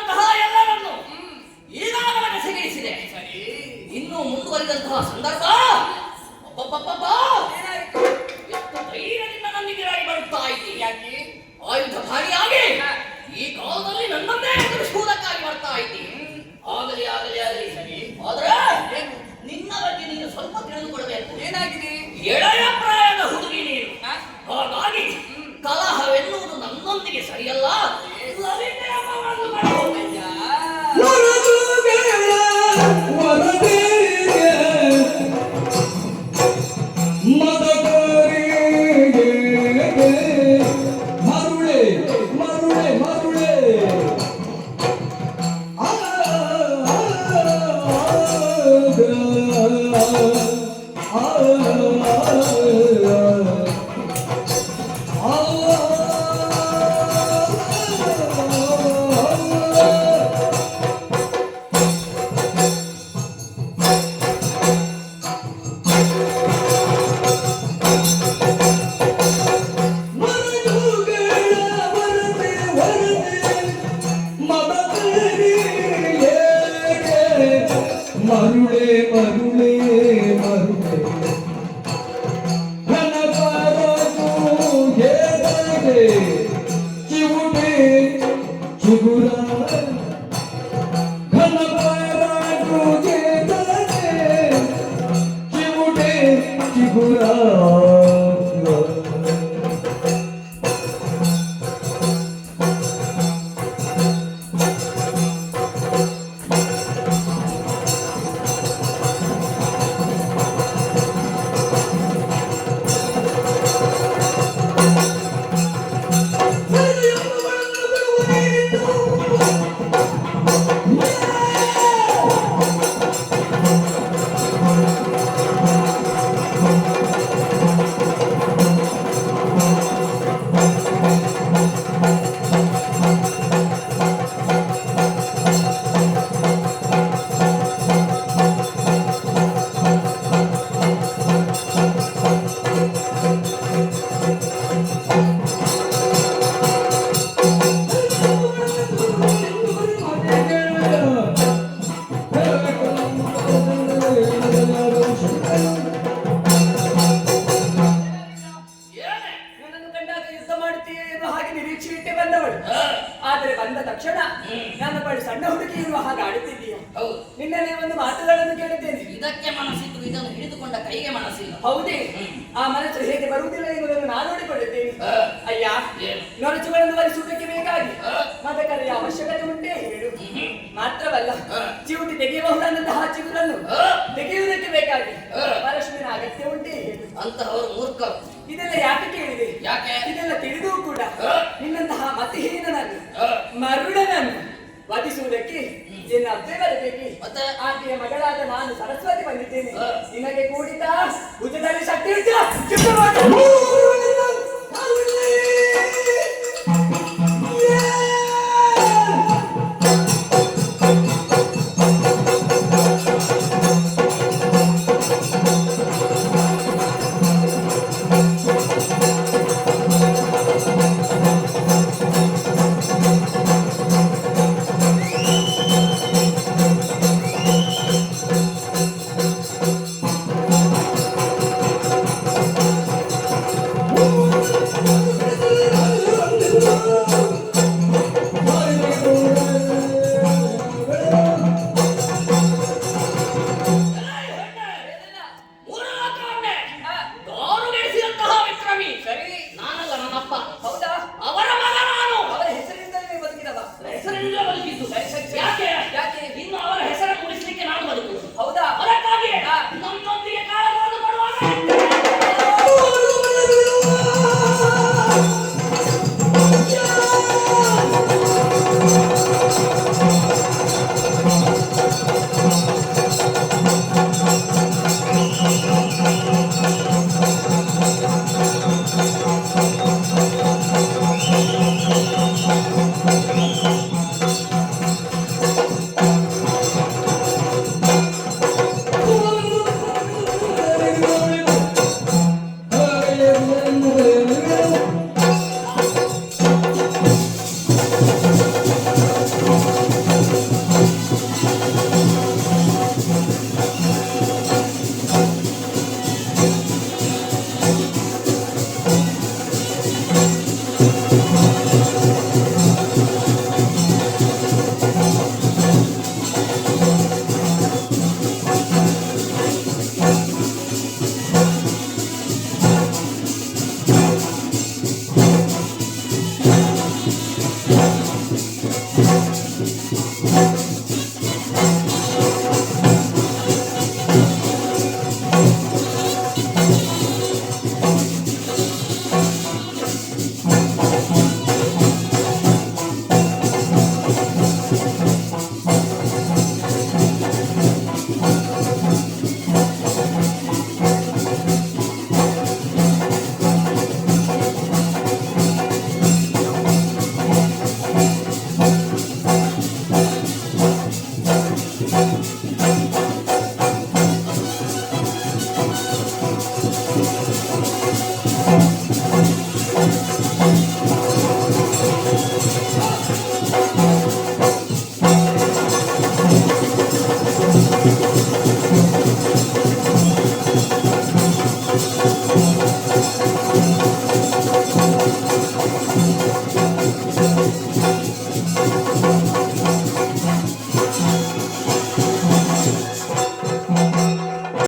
ಮಾಡಿದಂತಹ ಎಲ್ಲರನ್ನು ಈಗಾಗಲೇ ನೆಸಗಿಡಿಸಿದೆ ಇನ್ನು ಮುಂದುವರಿದಂತಹ ಸಂದರ್ಭ ಎಷ್ಟು ಧೈರ್ಯದಿಂದ ನನ್ನಿಗಿರಾಗಿ ಬರುತ್ತಾ ಇದ್ದೀಯಾಗಿ ಆಯುಧ ಭಾರಿಯಾಗಿ ಈ ಕಾಲದಲ್ಲಿ ನನ್ನನ್ನೇ ಎದುರಿಸುವುದಕ್ಕಾಗಿ ಬರ್ತಾ ಇದ್ದೀಯ. Oh, Ei! ನನ್ನ ಬಳಿ ಸಣ್ಣ ಹುಡುಗಿ ಇರುವ ಹಾಗೆ ಆಡುತ್ತಿದ್ದೀಯ? ಹೌದು. ನಿನ್ನಲ್ಲಿ ಒಂದು ಮಾತುಗಳನ್ನು ಕೇಳಿದ್ದೇನೆ. ಇದಕ್ಕೆ ಮನಸ್ಸಿತ್ತು ಇದನ್ನು ಹಿಡಿದುಕೊಂಡ ಕೈಗೆ ಮನಸ್ಸಿಲ್ಲ. ಹೌದೇ? ಆ ಮನಸ್ಸು ಹೇಗೆ ಬರುವುದಿಲ್ಲ ಎಂಬುದನ್ನು ನಾನು ನೋಡಿಕೊಳ್ಳುತ್ತೇನೆ. ಅಯ್ಯ ನೊರಚುಗಳನ್ನು ಬರಿಸುವುದಕ್ಕೆ ಬೇಕಾಗಿ. ಮದಕರೆಯ ಅವಶ್ಯಕತೆ ಉಂಟೇ ಹೇಳು. ಮಾತ್ರವಲ್ಲ ಚಿವುಟಿ ತೆಗೆಯಬಹುದಾದಂತಹ ಚಿಗುರನ್ನು ತೆಗೆಯುವುದಕ್ಕೆ ಬೇಕಾಗಿ. ಪರಶುವಿನ ಅಗತ್ಯ ಉಂಟೇ ಹೇಳು. ಅಂತಹವರು ಮೂರ್ಖ ಇದೆಲ್ಲ ಯಾಕೆ ಕೇಳಿದೆ? ಯಾಕೆ? ಇದೆಲ್ಲ ತಿಳಿದೂ ಕೂಡ ನಿನ್ನಂತಹ ಮತಿಹೀನನನ್ನು ಮರುಡನನ್ನು ವಧಿಸುವುದಕ್ಕೆ ನಿನ್ನ ಮತ್ತೆ? ಆಕೆಯ ಮಗಳಾದ ನಾನು ಸರಸ್ವತಿ ಬಂದಿದ್ದೇನೆ. ನಿಮಗೆ ನಿನಗೆ ಕೂಡಿದ ಭುಜದಲ್ಲಿ ಶಕ್ತಿ ಉಂಟು